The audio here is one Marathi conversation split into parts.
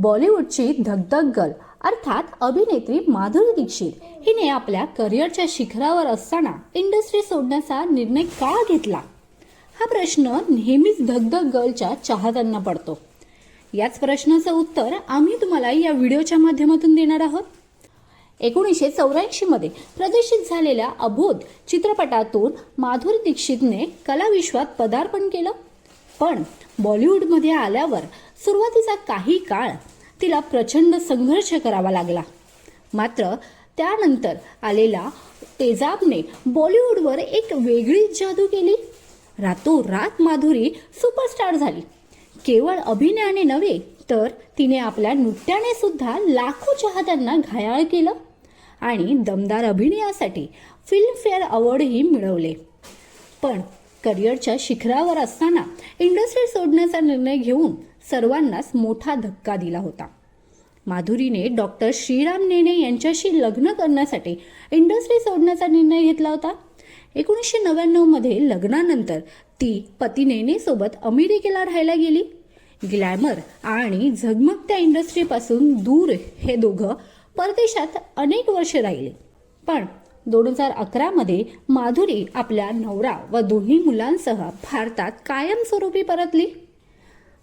बॉलिवूडची धगधग गर्ल अर्थात अभिनेत्री माधुरी दीक्षित. हिने आपल्या करिअरच्या शिखरावर असताना इंडस्ट्री सोडण्याचा निर्णय का घेतला? हा प्रश्न नेहमीच धगधग गर्लच्या चाहत्यांना पडतो. याच प्रश्नाचं उत्तर आम्ही तुम्हाला या व्हिडिओच्या माध्यमातून देणार आहोत. एकोणीसशे चौऱ्याऐंशी मध्ये प्रदर्शित झालेल्या अबोध चित्रपटातून माधुरी दीक्षितने कलाविश्वात पदार्पण केलं. पण बॉलिवूडमध्ये आल्यावर सुरुवातीचा काही काळ तिला प्रचंड संघर्ष करावा लागला. मात्र त्यानंतर आलेला तेजाबने बॉलिवूडवर एक वेगळीच जादू केली. रातोरात माधुरी सुपरस्टार झाली. केवळ अभिनयाने नव्हे तर तिने आपल्या नृत्याने सुद्धा लाखो चाहत्यांना घायाळ केलं आणि दमदार अभिनयासाठी फिल्मफेअर अवॉर्डही मिळवले. पण करिअरच्या शिखरावर असताना इंडस्ट्री सोडण्याचा निर्णय घेऊन सर्वांनाच मोठा धक्का दिला होता. माधुरीने डॉक्टर श्रीराम नेने यांच्याशी लग्न करण्यासाठी इंडस्ट्री सोडण्याचा निर्णय घेतला होता. एकोणीसशे नव्याण्णवमध्ये लग्नानंतर ती पती नेनेसोबत अमेरिकेला राहायला गेली. ग्लॅमर आणि झगमगत्या इंडस्ट्रीपासून दूर हे दोघं परदेशात अनेक वर्ष राहिले. पण दोन हजार अकरामध्ये माधुरी आपल्या नवरा व दोन्ही मुलांसह भारतात कायमस्वरूपी परतली.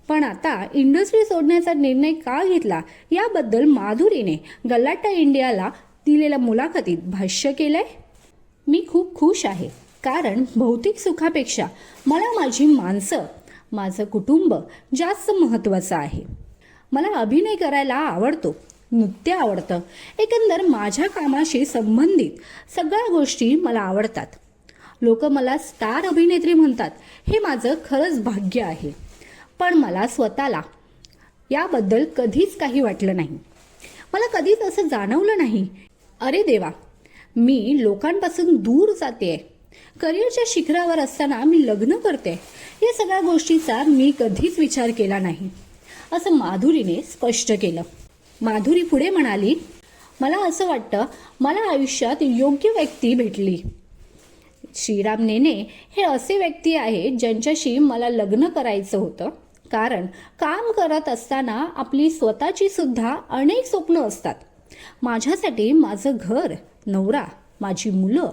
पण आता इंडस्ट्री सोडण्याचा निर्णय का घेतला याबद्दल माधुरीने गल्लाटा इंडियाला दिलेल्या मुलाखतीत भाष्य केलंय. मी खूप खुश आहे. कारण भौतिक सुखापेक्षा मला माझी माणसं माझं कुटुंब जास्त महत्त्वाचं आहे. मला अभिनय करायला आवडतो. नृत्य आवडतं. एकंदर माझ्या कामाशी संबंधित सगळ्या गोष्टी मला आवडतात. लोक मला स्टार अभिनेत्री म्हणतात. हे माझं खरंच भाग्य आहे. पण मला स्वतःला याबद्दल कधीच काही वाटलं नाही. मला कधीच असं जाणवलं नाही. अरे देवा मी लोकांपासून दूर जाते. करिअरच्या शिखरावर असताना मी लग्न करते. या सगळ्या गोष्टीचा मी कधीच विचार केला नाही. असं माधुरीने स्पष्ट केलं. माधुरी पुढे म्हणाली मला असं वाटतं मला आयुष्यात योग्य व्यक्ती भेटली. श्रीराम नेने हे असे व्यक्ती आहेत ज्यांच्याशी मला लग्न करायचं होतं. कारण काम करत असताना आपली स्वतःची सुद्धा अनेक स्वप्न असतात. माझ्यासाठी माझं घर नवरा माझी मुलं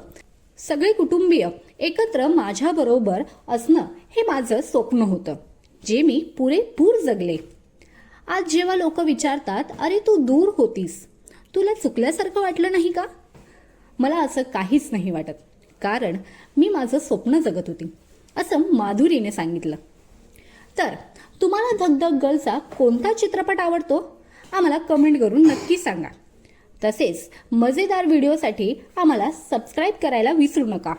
सगळे कुटुंबीय एकत्र माझ्याबरोबर असणं हे माझं स्वप्न होतं. जे मी पुरेपूर जगले. आज जेव्हा लोक विचारतात अरे तू दूर होतीस? तुला चुकल्यासारखं वाटलं नाही का? मला असं काहीच नाही वाटत कारण मी माझं स्वप्न जगत होती असं माधुरीने सांगितलं. तर तुम्हाला धगधग गर्लचा कोणता चित्रपट आवडतो? आम्हाला कमेंट करून नक्की सांगा. तसेच मजेदार व्हिडिओसाठी आम्हाला सबस्क्राईब करायला विसरू नका.